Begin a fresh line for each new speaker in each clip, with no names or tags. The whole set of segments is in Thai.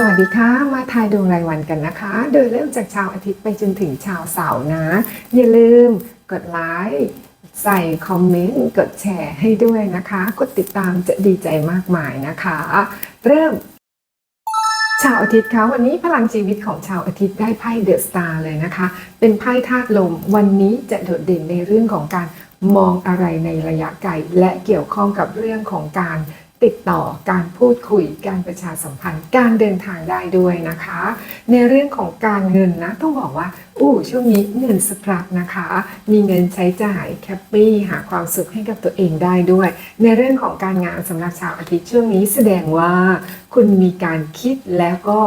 สวัสดีค่ะ มาทายดวงรายวันกันนะคะ โดยเริ่มจากชาวอาทิตย์ไปจนถึงชาวเสาร์นะ อย่าลืมกดไลค์ใส่คอมเมนต์กดแชร์ให้ด้วยนะคะ กดติดตามจะดีใจมากมายนะคะ เริ่ม ชาวอาทิตย์คะวันนี้พลังชีวิตของชาวอาทิตย์ได้ไพ่เดอะสตาร์เลยนะคะ เป็นไพ่ธาตุลม วันนี้จะโดดเด่นในเรื่องของการมองอะไรในระยะไกลและเกี่ยวข้องกับเรื่องของการ ติดต่อการพูดคุยการประชาสัมพันธ์ การเดินทางได้ด้วยนะคะ ในเรื่องของการเงินนะต้องบอกว่าอู้ช่วงนี้เงินสปรับนะคะ มีเงินใช้จ่ายแคปปี้หาความสุขให้กับตัวเองได้ด้วย ในเรื่องของการงานสำหรับชาวอาทิตย์ช่วงนี้แสดงว่าคุณมีการคิดแล้วก็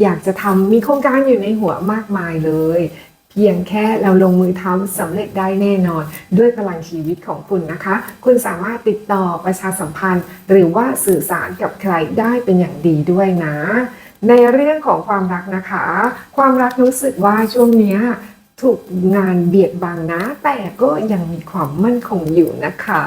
อยากจะทำมีโครงการอยู่ในหัวมากมายเลย เพียงแค่เราลงมือทำสำเร็จได้แน่นอน ด้วยพลังชีวิตของคุณนะคะ คุณสามารถติดต่อประชาสัมพันธ์ หรือว่าสื่อสารกับใครได้เป็นอย่างดีด้วยนะ ในเรื่องของความรักนะคะ ความรักรู้สึกว่าช่วงนี้ถูกงานเบียดบังนะ แต่ก็ยังมีความมั่นคงอยู่นะคะ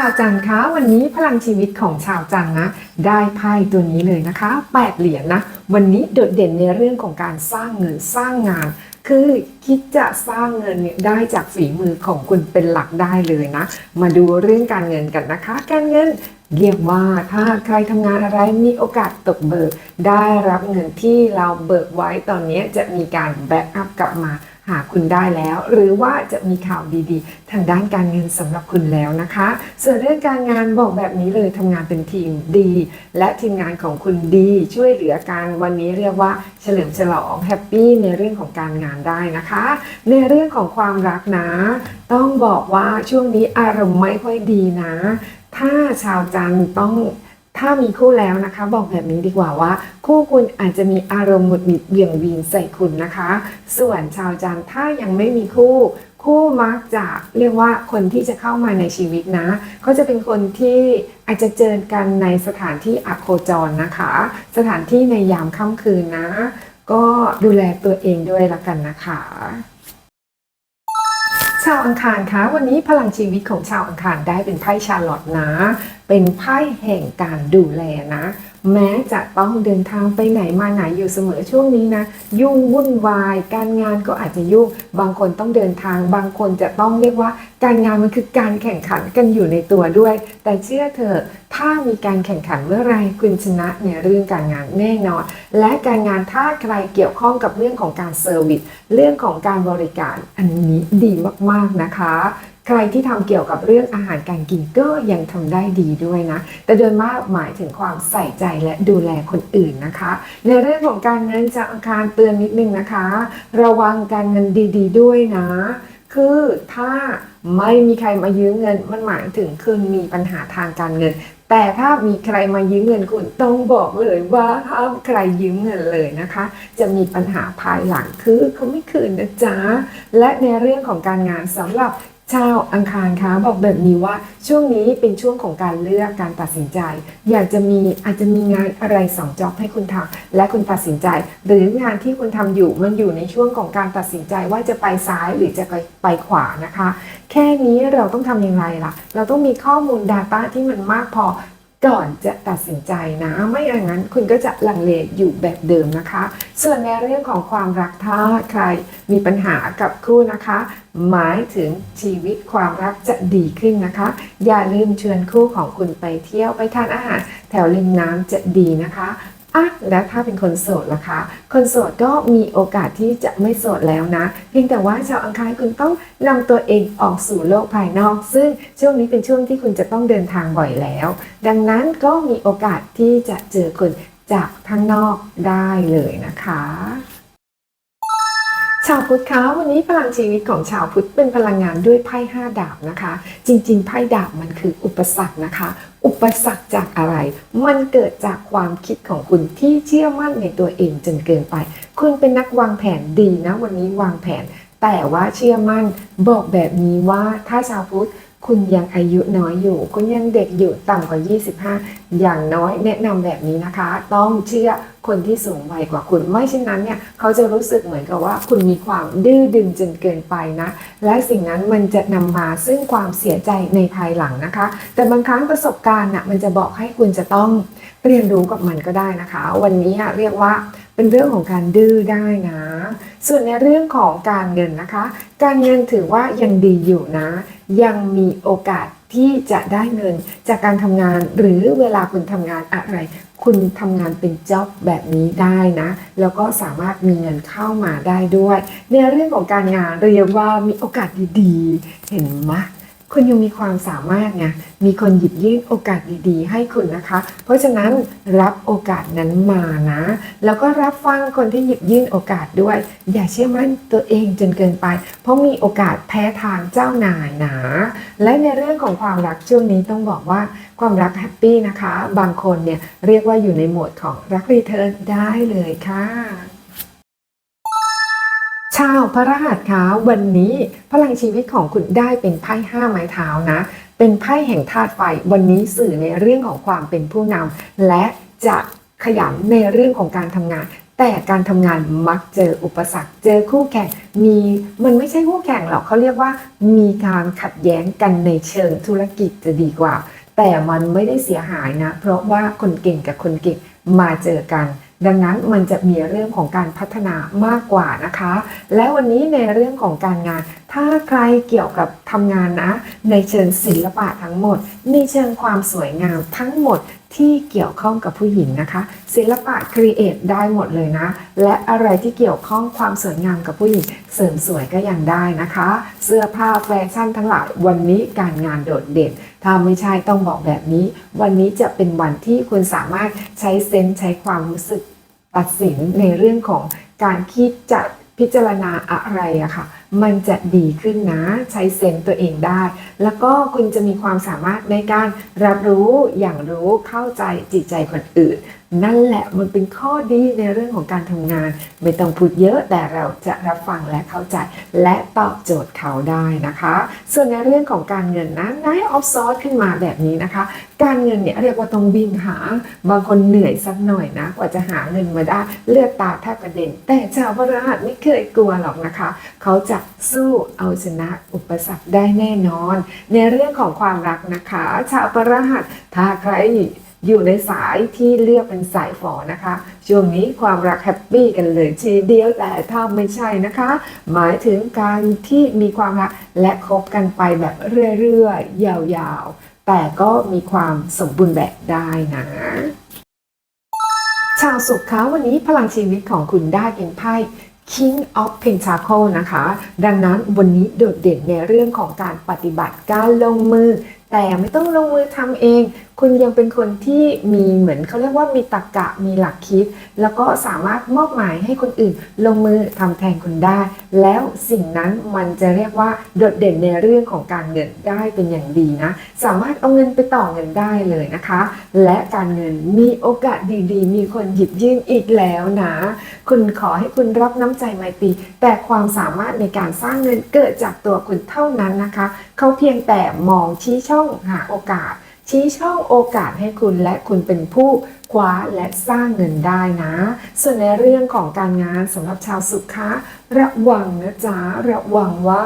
ชาวจันทร์คะวันนี้พลังชีวิตของชาวจันทร์นะ ได้ไพ่ตัวนี้เลยนะคะแปดเหรียญนะ วันนี้โดดเด่นในเรื่องของการสร้างเงินสร้างงาน คือคิดจะสร้างเงินเนี่ยได้จากฝีมือของคุณเป็นหลักได้เลยนะ มาดูเรื่องการเงินกันนะคะ การเงินเรียกว่าถ้าใครทำงานอะไรมีโอกาสตกเบิก ได้รับเงินที่เราเบิกไว้ตอนนี้จะมีการแบ็กอัพกลับมา หาคุณได้แล้ว หรือว่าจะมีข่าวดีๆ ทางด้านการเงินสำหรับคุณแล้วนะคะ ส่วนเรื่องการงานบอกแบบนี้เลยทำงานเป็นทีมดี และทีมงานของคุณดีช่วยเหลือกันวันนี้เรียกว่าเฉลิมฉลองแฮปปี้ในเรื่องของการงานได้นะคะ ในเรื่องของความรักนะ ต้องบอกว่าช่วงนี้อารมณ์ไม่ค่อยดีนะ ถ้าชาวจันทร์ต้อง ถ้ามีคู่แล้วนะคะ บอกแบบนี้ดีกว่าว่า คู่คุณอาจจะมีอารมณ์หงุดหงิดเบี่ยงวีนใส่คุณนะคะ ส่วนชาวจันทร์ถ้ายังไม่มีคู่ คู่มักจะเรียกว่าคนที่จะเข้ามาในชีวิตนะเขาจะเป็นคนที่อาจจะเจอกันในสถานที่อโคจรนะคะ สถานที่ในยามค่ำคืนนะ ก็ดูแลตัวเองด้วยละกันนะคะ ชาวอังคารคะวันนี้พลังชีวิตของชาวอังคารได้เป็นไพ่ชาร์ลอตนะ เป็นไพ่แห่งการดูแลนะ แม้จะต้องเดินทางไปไหนมาไหนอยู่เสมอช่วงนี้นะ ยุ่งวุ่นวาย การงานก็อาจจะยุ่ง บางคนต้องเดินทาง บางคนจะต้องเรียกว่า การงานมันคือการแข่งขันกันอยู่ในตัวด้วย แต่เชื่อเถอะถ้ามีการแข่งขันเมื่อไรคุณชนะในเรื่องการงานแน่นอน และการงานถ้าใครเกี่ยวข้องกับเรื่องของการเซอร์วิสเรื่องของการบริการอันนี้ดีมากๆนะคะ ใครที่ทำเกี่ยวกับเรื่องอาหารการกินก็ยังทำได้ดีด้วยนะ แต่โดยมากหมายถึงความใส่ใจและดูแลคนอื่นนะคะ ในเรื่องของการเงินจากอังคารเตือนนิดนึงนะคะ ระวังการเงินดีๆด้วยนะ คือถ้าไม่มีใครมายืมเงิน มันหมายถึงคุณมีปัญหาทางการเงินแต่ถ้ามีใครมายืมเงินคุณต้องบอกเลยว่าห้ามใครยืมเงินเลยนะคะ จะมีปัญหาภายหลังคือเขาไม่คืนนะจ๊ะและในเรื่องของการงานสำหรับ ชาวอังคารคะบอกแบบนี้ว่าช่วงนี้เป็นช่วงของการเลือกการตัดสินใจ อยากจะมีอาจจะมีงานอะไรสองจ็อบให้คุณทำและคุณตัดสินใจ หรืองานที่คุณทำอยู่มันอยู่ในช่วงของการตัดสินใจว่าจะไปซ้ายหรือจะไปไปขวานะคะ แค่นี้เราต้องทำอย่างไรล่ะ เราต้องมีข้อมูล Data ที่มันมากพอ ก่อนจะตัดสินใจนะ ไม่อย่างนั้นคุณก็จะลังเลอยู่แบบเดิมนะคะ ส่วนในเรื่องของความรักถ้าใครมีปัญหากับคู่นะคะ หมายถึงชีวิตความรักจะดีขึ้นนะคะ อย่าลืมเชิญคู่ของคุณไปเที่ยวไปทานอาหาร แถวริมน้ำจะดีนะคะ อะแล้วถ้าเป็นคนโสดล่ะคะ คนโสดก็มีโอกาสที่จะไม่โสดแล้วนะ เพียงแต่ว่าชาวอังคารคุณต้องนำตัวเองออกสู่โลกภายนอก ซึ่งช่วงนี้เป็นช่วงที่คุณจะต้องเดินทางบ่อยแล้ว ดังนั้นก็มีโอกาสที่จะเจอคนจากข้างนอกได้เลยนะคะ ชาวพุทธคะวันนี้พลังชีวิตของชาวพุทธเป็นพลังงานด้วยไพ่ห้าดาบนะคะ จริง ๆ ไพ่ดาบมันคืออุปสรรคนะคะ อุปสรรคจากอะไร มันเกิดจากความคิดของคุณที่เชื่อมั่นในตัวเองจนเกินไป คุณเป็นนักวางแผนดีนะ วันนี้วางแผน แต่ว่าเชื่อมั่นบอกแบบนี้ว่าถ้าชาวพุทธ คุณยังอายุน้อยอยู่ คุณยังเด็กอยู่ต่ำกว่า 25 อย่างน้อยแนะนำแบบนี้นะคะ ต้องเชื่อคนที่สูงวัยกว่าคุณ ไม่เช่นนั้นเนี่ยเขาจะรู้สึกเหมือนกับว่าคุณมีความดื้อดึงจนเกินไปนะ และสิ่งนั้นมันจะนำมาซึ่งความเสียใจในภายหลังนะคะ แต่บางครั้งประสบการณ์น่ะมันจะบอกให้คุณจะต้องเรียนรู้กับมันก็ได้นะคะ วันนี้เรียกว่า เป็นเรื่องของการดื้อได้นะ ส่วนในเรื่องของการเงินนะคะ การเงินถือว่ายังดีอยู่นะ ยังมีโอกาสที่จะได้เงินจากการทำงานหรือเวลาคุณทำงานอะไร คุณทำงานเป็นจ็อบแบบนี้ได้นะ แล้วก็สามารถมีเงินเข้ามาได้ด้วย ในเรื่องของการงานเรียกว่ามีโอกาสดีๆ เห็นไหม คุณยังมีความสามารถไงมีคนหยิบยื่นโอกาสดีๆ ให้คุณนะคะ เพราะฉะนั้นรับโอกาสนั้นมานะ แล้วก็รับฟังคนที่หยิบยื่นโอกาสด้วย อย่าเชื่อมั่นตัวเองจนเกินไป เพราะมีโอกาสแพ้ทางเจ้านายนะและในเรื่องของความรักช่วงนี้ต้องบอกว่าความรักแฮปปี้นะคะ บางคนเนี่ยเรียกว่าอยู่ในโหมดของรักรีเทิร์นได้เลยค่ะ ชาวพระรหัสคะวันนี้พลังชีวิตของคุณได้เป็นไพ่ห้าไม้เท้านะ เป็นไพ่แห่งธาตุไฟ วันนี้สื่อในเรื่องของความเป็นผู้นำและจะขยันในเรื่องของการทำงาน แต่การทำงานมักเจออุปสรรค เจอคู่แข่งมีมันไม่ใช่คู่แข่งหรอกเขาเรียกว่า มีการขัดแย้งกันในเชิงธุรกิจจะดีกว่า แต่มันไม่ได้เสียหายนะ เพราะว่าคนเก่งกับคนเก่งมาเจอกัน ดังนั้นมันจะมีเรื่องของการพัฒนามากกว่านะคะ และวันนี้ในเรื่องของการงาน ถ้าใครเกี่ยวกับทำงานนะ ในเชิงศิลปะทั้งหมด ในเชิงความสวยงามทั้งหมด ที่เกี่ยวข้องกับผู้หญิงนะคะ ศิลปะครีเอทได้หมดเลยนะ และอะไรที่เกี่ยวข้องความสวยงามกับผู้หญิง เสริมสวยก็ยังได้นะคะ เสื้อผ้าแฟชั่นทั้งหลายวันนี้การงานโดดเด่น ถ้าไม่ใช่ต้องบอกแบบนี้ วันนี้จะเป็นวันที่คุณสามารถใช้เซนส์ใช้ความรู้สึกตัดสินในเรื่องของการคิดจะ พิจารณาอะไรอะค่ะ มันจะดีขึ้นนะใช้เซนส์ตัวเองได้ แล้วก็คุณจะมีความสามารถในการรับรู้อย่างรู้เข้าใจจิตใจคนอื่น นั่นแหละมันเป็นข้อดีในเรื่องของการทำงาน ไม่ต้องพูดเยอะแต่เราจะรับฟังและเข้าใจ และตอบโจทย์เขาได้นะคะ ส่วนในเรื่องของการเงินนะนายออฟซอร์ขึ้นมาแบบนี้นะคะ การเงินเนี่ยเรียกว่าต้องวิ่งหา บางคนเหนื่อยสักหน่อยนะ กว่าจะหาเงินมาได้เลือดตาแทบกระเด็น แต่ชาวพระรหัสไม่เคยกลัวหรอกนะคะ เขาจะสู้เอาชนะอุปสรรคได้แน่นอน ในเรื่องของความรักนะคะ ชาวพระรหัสถ้าใคร อยู่ในสายที่เลือกเป็นสายฝอนะคะ ช่วงนี้ความรักแฮปปี้กันเลยทีเดียวแต่ถ้าไม่ใช่นะคะ หมายถึงการที่มีความรักและคบกันไปแบบเรื่อยๆ ยาวๆ แต่ก็มีความสมบูรณ์แบบได้นะชาวสุขคะวันนี้พลังชีวิตของคุณได้เป็นไพ่ King of Pentacle นะคะ ดังนั้นวันนี้โดดเด่นในเรื่องของการปฏิบัติการลงมือแต่ไม่ต้องลงมือทำเอง คุณยังเป็นคนที่มีเหมือนเขาเรียกว่ามีตรรกะมีหลักคิด แล้วก็สามารถมอบหมายให้คนอื่นลงมือทำแทนคุณได้ แล้วสิ่งนั้นมันจะเรียกว่าโดดเด่นในเรื่องของการเงินได้เป็นอย่างดีนะ สามารถเอาเงินไปต่อเงินได้เลยนะคะ และการเงินมีโอกาสดีๆ มีคนหยิบยื่นอีกแล้วนะ คุณขอให้คุณรับน้ำใจไมตรีแต่ความสามารถในการสร้างเงินเกิดจากตัวคุณเท่านั้นนะคะ เขาเพียงแต่มองชี้ช่องหาโอกาส ชี้ช่องโอกาสให้คุณและคุณเป็นผู้คว้าและสร้างเงินได้นะ ส่วนในเรื่องของการงานสำหรับชาวสุขะระวังนะจ๊ะระวังว่า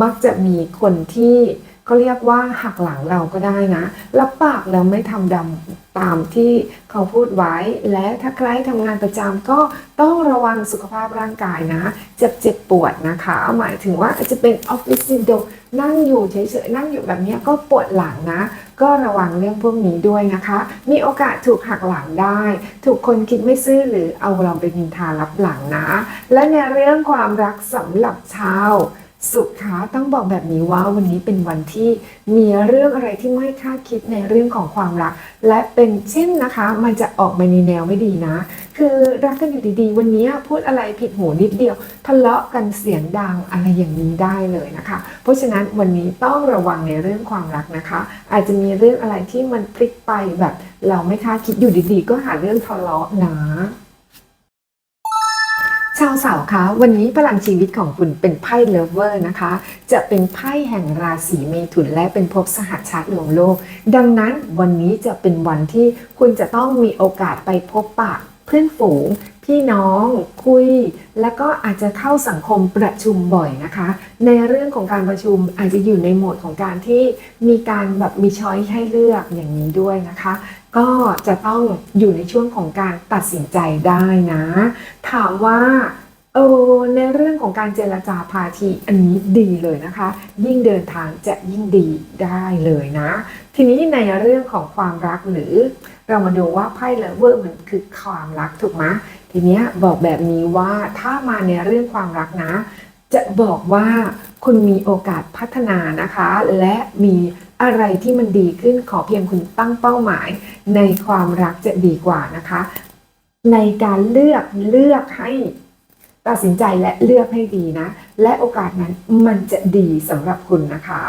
มักจะมีคนที่เขาเรียกว่าหักหลังเราก็ได้นะ รับปากแล้วไม่ทำดำตามที่เขาพูดไว้ และถ้าใครทำงานประจำก็ต้องระวังสุขภาพร่างกายนะ เจ็บเจ็บปวดนะคะ หมายถึงว่าอาจจะเป็นออฟฟิศซินโดรม นั่งอยู่เฉยๆนั่งอยู่แบบนี้ก็ปวดหลังนะ ก็ระวังเรื่องพวกนี้ด้วยนะคะ มีโอกาสถูกหักหลังได้ ถูกคนคิดไม่ซื่อหรือเอาเราไปนินทารับหลังนะ และในเรื่องความรักสำหรับชาว สุขาต้องบอกแบบนี้ว่าวันนี้เป็นวันที่มีเรื่องอะไรที่ไม่คาดคิดในเรื่องของความรัก และเป็นเช่นนะคะ มันจะออกมาในแนวไม่ดีนะ คือรักกันอยู่ดีๆ วันนี้พูดอะไรผิดหูนิดเดียว ทะเลาะกันเสียงดังอะไรอย่างนี้ได้เลยนะคะ เพราะฉะนั้นวันนี้ต้องระวังในเรื่องความรักนะคะ อาจจะมีเรื่องอะไรที่มันพลิกไปแบบ เราไม่คาดคิดอยู่ดีๆ ก็หาเรื่องทะเลาะนะ ชาวสาร์คะวันนี้พลังชีวิตของคุณเป็นไพ่เลเวอร์นะคะ จะเป็นไพ่แห่งราศีเมถุนและเป็นภพสหัสชาติรวมโลก ดังนั้นวันนี้จะเป็นวันที่คุณจะต้องมีโอกาสไปพบปะเพื่อนฝูง พี่น้อง คุย แล้วก็อาจจะเข้าสังคมประชุมบ่อยนะคะ ในเรื่องของการประชุมอาจจะอยู่ในโหมดของการที่มีการแบบมีช้อยให้เลือกอย่างนี้ด้วยนะคะ ก็จะต้องอยู่ในช่วงของการตัดสินใจได้นะ ถามว่าเออในเรื่องของการเจรจาพาทีอันนี้ดีเลยนะคะ ยิ่งเดินทางจะยิ่งดีได้เลยนะ ทีนี้ในเรื่องของความรักหรือเรามาดูว่าไพ่เลเวอร์มันคือความรักถูกไหมทีเนี้ยบอกแบบนี้ว่าถ้ามาในเรื่องความรักนะ จะบอกว่าคุณมีโอกาสพัฒนานะคะ และมี อะไรที่มันดีขึ้นขอเพียงคุณตั้งเป้าหมาย ในความรักจะดีกว่านะคะ ในการเลือกเลือกให้ตัดสินใจและเลือกให้ดีนะ และโอกาสนั้นมันจะดีสำหรับคุณนะคะ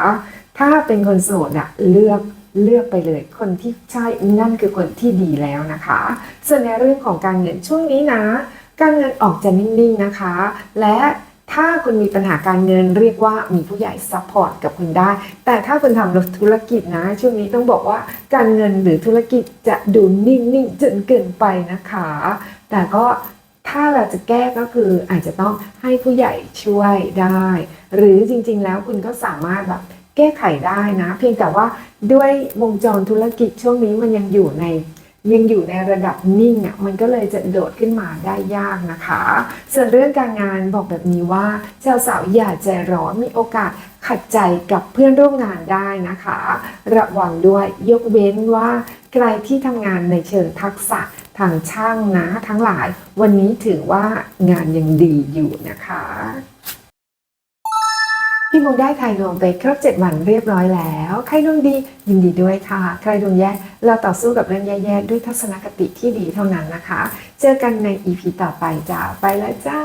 ถ้าเป็นคนโสดอะเลือกเลือกไปเลย คนที่ใช่นั่นคือคนที่ดีแล้วนะคะ ส่วนในเรื่องของการเงินช่วงนี้นะ การเงินออกจะนิ่งๆนะคะ และ ถ้าคุณมีปัญหาการเงินเรียกว่ามีผู้ใหญ่ซัพพอร์ตกับคุณได้ แต่ถ้าคุณทำธุรกิจนะ ช่วงนี้ต้องบอกว่าการเงินหรือธุรกิจจะดูนิ่งๆจนเกินไปนะคะ แต่ก็ถ้าเราจะแก้ก็คืออาจจะต้องให้ผู้ใหญ่ช่วยได้ หรือจริงๆแล้วคุณก็สามารถแบบแก้ไขได้นะ เพียงแต่ว่าด้วยวงจรธุรกิจช่วงนี้มันยังอยู่ใน ยังอยู่ในระดับนิ่งอะมันก็เลยจะโดดขึ้นมาได้ยากนะคะ ส่วนเรื่องการงานบอกแบบนี้ว่าชาวสาวอย่าใจร้อนมีโอกาสขัดใจกับเพื่อนร่วมงานได้นะคะ ระวังด้วยยกเว้นว่าใครที่ทำงานในเชิงทักษะทางช่างนะทั้งหลาย วันนี้ถือว่างานยังดีอยู่นะคะ พี่มุงได้ไทยดวงไปครบ 7 วันเรียบร้อยแล้วใครดวงดียินดีด้วยค่ะ ใครดวงแย่เราต่อสู้กับเรื่องแย่ๆด้วยทัศนคติที่ดีเท่านั้นนะคะ เจอกันใน EP ต่อไปจ้าไปแล้วจ้า